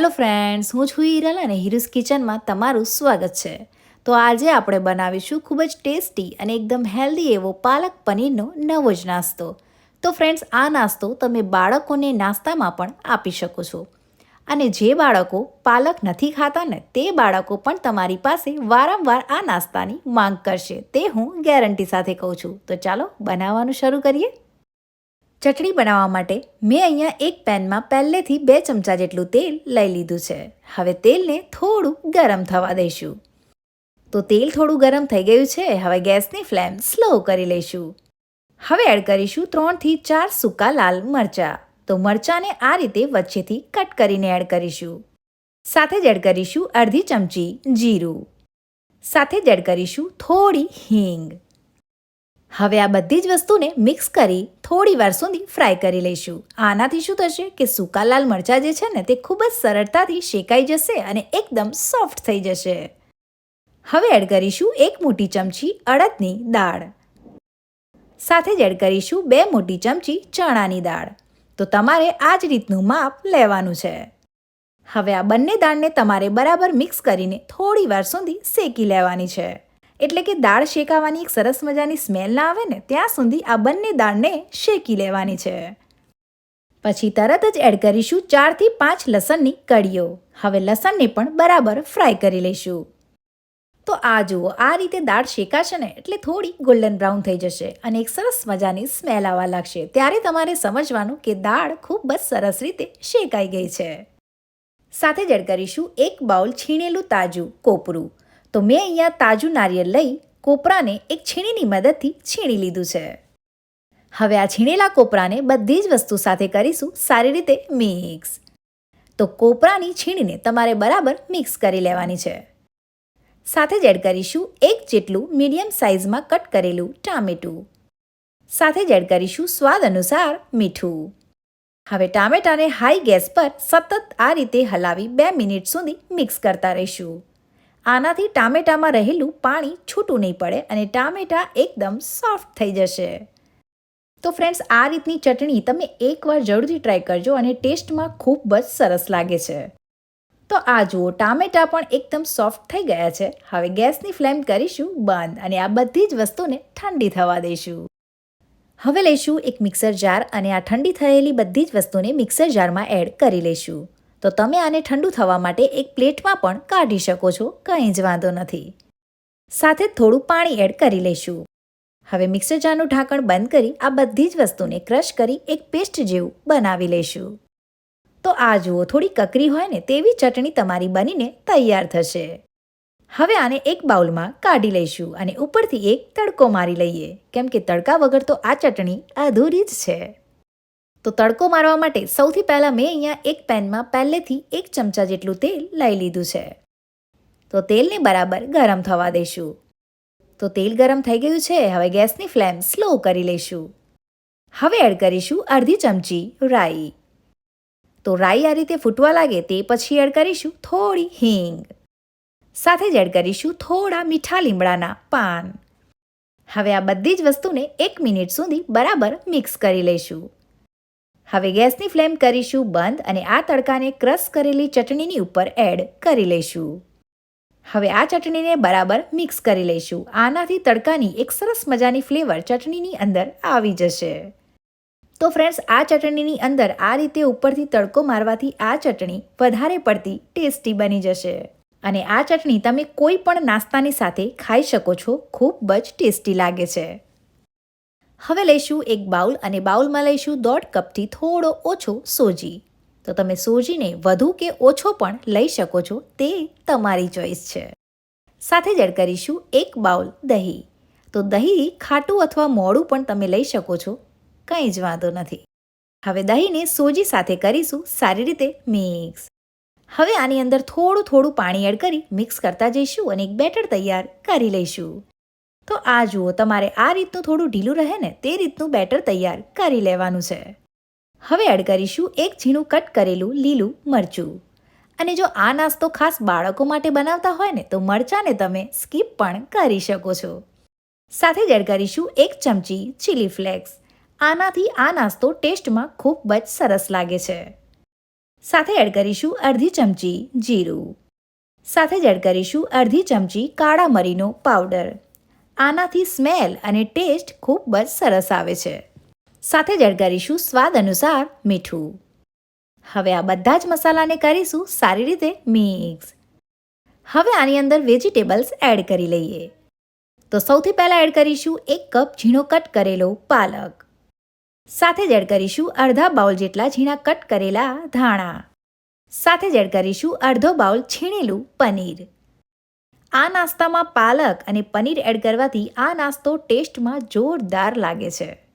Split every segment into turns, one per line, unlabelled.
Hello friends હું છું હિરલ અને હિરુસ કિચનમાં તમારું સ્વાગત છે. તો આજે આપણે બનાવીશું ખૂબ જ ટેસ્ટી અને એકદમ હેલ્ધી એવો પાલક પનીરનો નવો જ નાસ્તો. તો ફ્રેન્ડ્સ આ નાસ્તો તમે બાળકોને નાસ્તામાં પણ આપી શકો છો. અને જે બાળકો પાલક નથી ખાતા ને તે બાળકો પણ તમારી પાસે વારંવાર આ નાસ્તાની માંગ કરશે, તે હું ગેરંટી સાથે કહું છું. તો ચાલો બનાવવાનું શરૂ કરીએ. ચટણી બનાવવા માટે મેં અહીંયા એક પેનમાં પહેલેથી બે ચમચા જેટલું તેલ લઈ લીધું છે. હવે તેલને થોડું ગરમ થવા દઈશું. તો તેલ થોડું ગરમ થઈ ગયું છે. હવે ગેસની ફ્લેમ સ્લો કરી લઈશું. હવે એડ કરીશું ત્રણથી ચાર સૂકા લાલ મરચાં. તો મરચાંને આ રીતે વચ્ચેથી કટ કરીને એડ કરીશું. સાથે જ એડ કરીશું અડધી ચમચી જીરું. સાથે જ એડ કરીશું થોડી હિંગ. હવે આ બધી જ વસ્તુને મિક્સ કરી થોડી વાર સુધી ફ્રાય કરી લઈશું. આનાથી શું થશે કે સૂકા લાલ મરચાં જે છે ને તે ખૂબ જ સરળતાથી શેકાઈ જશે અને એકદમ સોફ્ટ થઈ જશે. હવે એડ કરીશું એક મોટી ચમચી અડદની દાળ. સાથે જ એડ કરીશું બે મોટી ચમચી ચણાની દાળ. તો તમારે આ જ રીતનું માપ લેવાનું છે. હવે આ બંને દાળને તમારે બરાબર મિક્સ કરીને થોડી વાર સુધી શેકી લેવાની છે. એટલે કે દાળ શેકાવાની એક સરસ મજાની સ્મેલ ના આવે ને, ત્યાં સુધી આ બંને દાળને શેકી લેવાની છે. પછી તરત જ એડ કરીશું ચારથી પાંચ લસણની કળીઓ. હવે લસણને પણ બરાબર ફ્રાય કરી લઈશું. તો આ જુઓ, આ રીતે દાળ શેકાશે ને, એટલે થોડી ગોલ્ડન બ્રાઉન થઈ જશે અને એક સરસ મજાની સ્મેલ આવવા લાગશે. ત્યારે તમારે સમજવાનું કે દાળ ખૂબ જ સરસ રીતે શેકાઈ ગઈ છે. સાથે જ એડ કરીશું એક બાઉલ છીણેલું તાજું કોપરું. તો મેં અહીંયા તાજું નારિયેળ લઈ કોપરાને એક છીણીની મદદથી છીણી લીધું છે. હવે આ છીણેલા કોપરાને બધી જ વસ્તુ સાથે કરીશું સારી રીતે મિક્સ. તો કોપરાની છીણીને તમારે બરાબર મિક્સ કરી લેવાની છે. સાથે જ એડ કરીશું એક જેટલું મીડિયમ સાઇઝમાં કટ કરેલું ટામેટું. સાથે જ એડ કરીશું સ્વાદ અનુસાર મીઠું. હવે ટામેટાને હાઈ ગેસ પર સતત આ રીતે હલાવી બે મિનિટ સુધી મિક્સ કરતા રહીશું. આનાથી ટામેટામાં રહેલું પાણી છૂટું નહીં પડે અને ટામેટા એકદમ સોફ્ટ થઈ જશે. તો ફ્રેન્ડ્સ આ રીતની ચટણી તમે એકવાર જરૂરથી ટ્રાય કરજો અને ટેસ્ટમાં ખૂબ જ સરસ લાગે છે. તો આ જુઓ, ટામેટા પણ એકદમ સોફ્ટ થઈ ગયા છે. હવે ગેસની ફ્લેમ કરીશું બંધ અને આ બધી જ વસ્તુને ઠંડી થવા દઈશું. હવે લઈશું એક મિક્સર જાર અને આ ઠંડી થયેલી બધી જ વસ્તુને મિક્સર જારમાં એડ કરી લઈશું. તો તમે આને ઠંડુ થવા માટે એક પ્લેટમાં પણ કાઢી શકો છો, કંઈ જ વાંધો નથી. સાથે થોડું પાણી એડ કરી લઈશું. હવે મિક્સર જારનું ઢાંકણ બંધ કરી આ બધી જ વસ્તુને ક્રશ કરી એક પેસ્ટ જેવું બનાવી લઈશું. તો આ જુઓ, થોડી કકરી હોય ને તેવી ચટણી તમારી બનીને તૈયાર થશે. હવે આને એક બાઉલમાં કાઢી લઈશું અને ઉપરથી એક તડકો મારી લઈએ. કેમ કે તડકા વગર તો આ ચટણી અધૂરી જ છે. તો તડકો મારવા માટે સૌથી પહેલાં મેં અહીંયા એક પેનમાં પહેલેથી એક ચમચા જેટલું તેલ લઈ લીધું છે. તો તેલને બરાબર ગરમ થવા દઈશું તો તેલ ગરમ થઈ ગયું છે, હવે ગેસની ફ્લેમ સ્લો કરી લઈશું. હવે એડ કરીશું અડધી ચમચી રાઈ. તો રાઈ આ રીતે ફૂટવા લાગે તે પછી એડ કરીશું થોડી હિંગ. સાથે જ એડ કરીશું થોડા મીઠા લીમડાના પાન. હવે આ બધી જ વસ્તુને એક મિનિટ સુધી બરાબર મિક્સ કરી લઈશું. હવે ગેસની ફ્લેમ કરીશું બંધ અને આ તડકાને ક્રશ કરેલી ચટણીની ઉપર એડ કરી લઈશું. હવે આ ચટણીને બરાબર મિક્સ કરી લઈશું. આનાથી તડકાની એક સરસ મજાની ફ્લેવર ચટણીની અંદર આવી જશે. તો ફ્રેન્ડ્સ, આ ચટણીની અંદર આ રીતે ઉપરથી તડકો મારવાથી આ ચટણી વધારે પડતી ટેસ્ટી બની જશે. અને આ ચટણી તમે કોઈ પણ નાસ્તાની સાથે ખાઈ શકો છો. ખૂબ જ ટેસ્ટી લાગે છે. હવે લઈશું એક બાઉલ અને બાઉલમાં લઈશું દોઢ કપથી થોડો ઓછો સોજી. તો તમે સોજીને વધુ કે ઓછો પણ લઈ શકો છો, તે તમારી ચોઈસ છે. સાથે જ એડ કરીશું એક બાઉલ દહીં. તો દહીં ખાટું અથવા મોડું પણ તમે લઈ શકો છો, કંઈ જ વાંધો નથી. હવે દહીંને સોજી સાથે કરીશું સારી રીતે મિક્સ. હવે આની અંદર થોડું થોડું પાણી એડ કરી મિક્સ કરતા જઈશું અને એક બેટર તૈયાર કરી લઈશું. તો આ જુઓ, તમારે આ રીતનું થોડું ઢીલું રહે ને તે રીતનું બેટર તૈયાર કરી લેવાનું છે. હવે એડ કરીશું એક ઝીણું કટ કરેલું લીલું મરચું. અને જો આ નાસ્તો ખાસ બાળકો માટે બનાવતા હોય ને, તો મરચાંને તમે સ્કીપ પણ કરી શકો છો. સાથે જ એડ કરીશું એક ચમચી ચીલી ફ્લેક્સ. આનાથી આ નાસ્તો ટેસ્ટમાં ખૂબ જ સરસ લાગે છે. સાથે એડ કરીશું અડધી ચમચી જીરું. સાથે જ એડ કરીશું અડધી ચમચી કાળા મરીનો પાવડર. આનાથી સ્મેલ અને ટેસ્ટ ખૂબ જ સરસ આવે છે. સાથે જ કરીશું સ્વાદ અનુસાર મીઠું. હવે આ બધા જ મસાલાને કરીશું સારી રીતે મિક્સ. હવે આની અંદર વેજીટેબલ્સ એડ કરી લઈએ. તો સૌથી પહેલાં એડ કરીશું એક કપ ઝીણો કટ કરેલો પાલક. સાથે જ એડ કરીશું અડધા બાઉલ જેટલા ઝીણા કટ કરેલા ધાણા. સાથે જ એડ કરીશું અડધો બાઉલ છીણેલું પનીર. આ નાસ્તામાં પાલક અને પનીર એડ કરવાથી આ નાસ્તો ટેસ્ટમાં જોરદાર લાગે છે.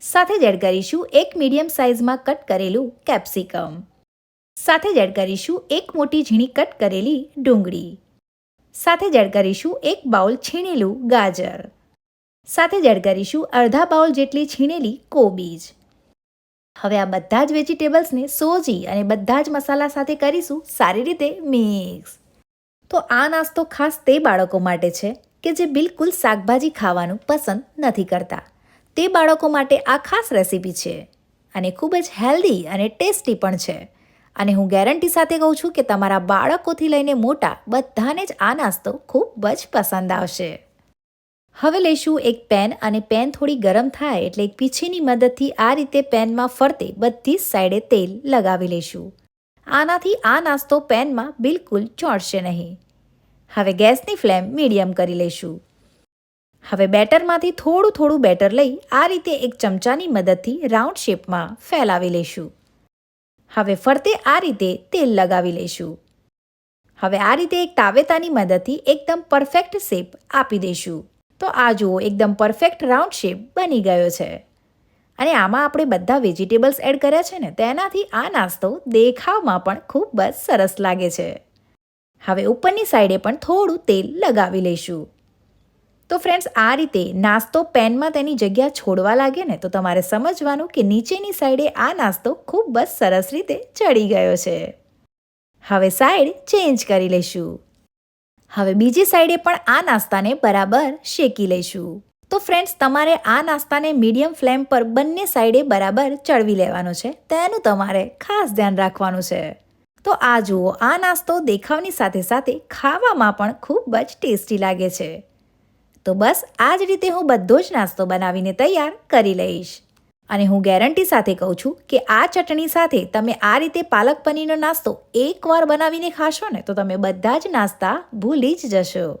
સાથે જ એડ કરીશું એક મીડિયમ સાઇઝમાં કટ કરેલું કેપ્સિકમ. સાથે જ એડ કરીશું એક મોટી ઝીણી કટ કરેલી ડુંગળી. સાથે જ એડ કરીશું એક બાઉલ છીણેલું ગાજર. સાથે જ એડ કરીશું અડધા બાઉલ જેટલી છીણેલી કોબીજ. હવે આ બધા જ વેજીટેબલ્સને સોજી અને બધા જ મસાલા સાથે કરીશું સારી રીતે મિક્સ. તો આ નાસ્તો ખાસ તે બાળકો માટે છે કે જે બિલકુલ શાકભાજી ખાવાનું પસંદ નથી કરતા. તે બાળકો માટે આ ખાસ રેસીપી છે અને ખૂબ જ હેલ્ધી અને ટેસ્ટી પણ છે. અને હું ગેરંટી સાથે કહું છું કે તમારા બાળકોથી લઈને મોટા બધાને જ આ નાસ્તો ખૂબ જ પસંદ આવશે. હવે લઈશું એક પેન અને પેન થોડી ગરમ થાય એટલે એક પીછીની મદદથી આ રીતે પેનમાં ફરતે બધી જ સાઈડે તેલ લગાવી લઈશું. આનાથી આ નાસ્તો પેનમાં બિલકુલ ચોંટશે નહીં. હવે ગેસની ફ્લેમ મીડિયમ કરી લઈશું. હવે બેટરમાંથી થોડું થોડું બેટર લઈ આ રીતે એક ચમચાની મદદથી રાઉન્ડ શેપમાં ફેલાવી લઈશું. હવે ફરતે આ રીતે તેલ લગાવી લઈશું. હવે આ રીતે એક તાવેતાની મદદથી એકદમ પરફેક્ટ શેપ આપી દઈશું. તો આ જુઓ, એકદમ પરફેક્ટ રાઉન્ડ શેપ બની ગયો છે. અને આમાં આપણે બધા વેજીટેબલ્સ એડ કર્યા છે ને, તેનાથી આ નાસ્તો દેખાવમાં પણ ખૂબ જ સરસ લાગે છે. હવે ઉપરની સાઈડે પણ થોડું તેલ લગાવી લઈશું. તો ફ્રેન્ડ્સ, આ રીતે નાસ્તો પેનમાં તેની જગ્યા છોડવા લાગે ને, તો તમારે સમજવાનું કે નીચેની સાઈડે આ નાસ્તો ખૂબ જ સરસ રીતે ચડી ગયો છે. હવે સાઈડ ચેન્જ કરી લઈશું. હવે બીજી સાઈડે પણ આ નાસ્તાને બરાબર શેકી લઈશું. તો ફ્રેન્ડ્સ તમારે આ નાસ્તાને મીડિયમ ફ્લેમ પર બંને સાઈડે બરાબર ચડવી લેવાનો છે. તેનું તમારે ખાસ ધ્યાન રાખવાનું છે. તો આ જુઓ, આ નાસ્તો દેખાવની સાથે સાથે ખાવામાં પણ ખૂબ જ ટેસ્ટી લાગે છે. તો બસ, આ જ રીતે હું બધો જ નાસ્તો બનાવીને તૈયાર કરી લઈશ. અને હું ગેરંટી સાથે કહું છું કે આ ચટણી સાથે તમે આ રીતે પાલક પનીરનો નાસ્તો એકવાર બનાવીને ખાશો ને, તો તમે બધા જ નાસ્તા ભૂલી જ જશો.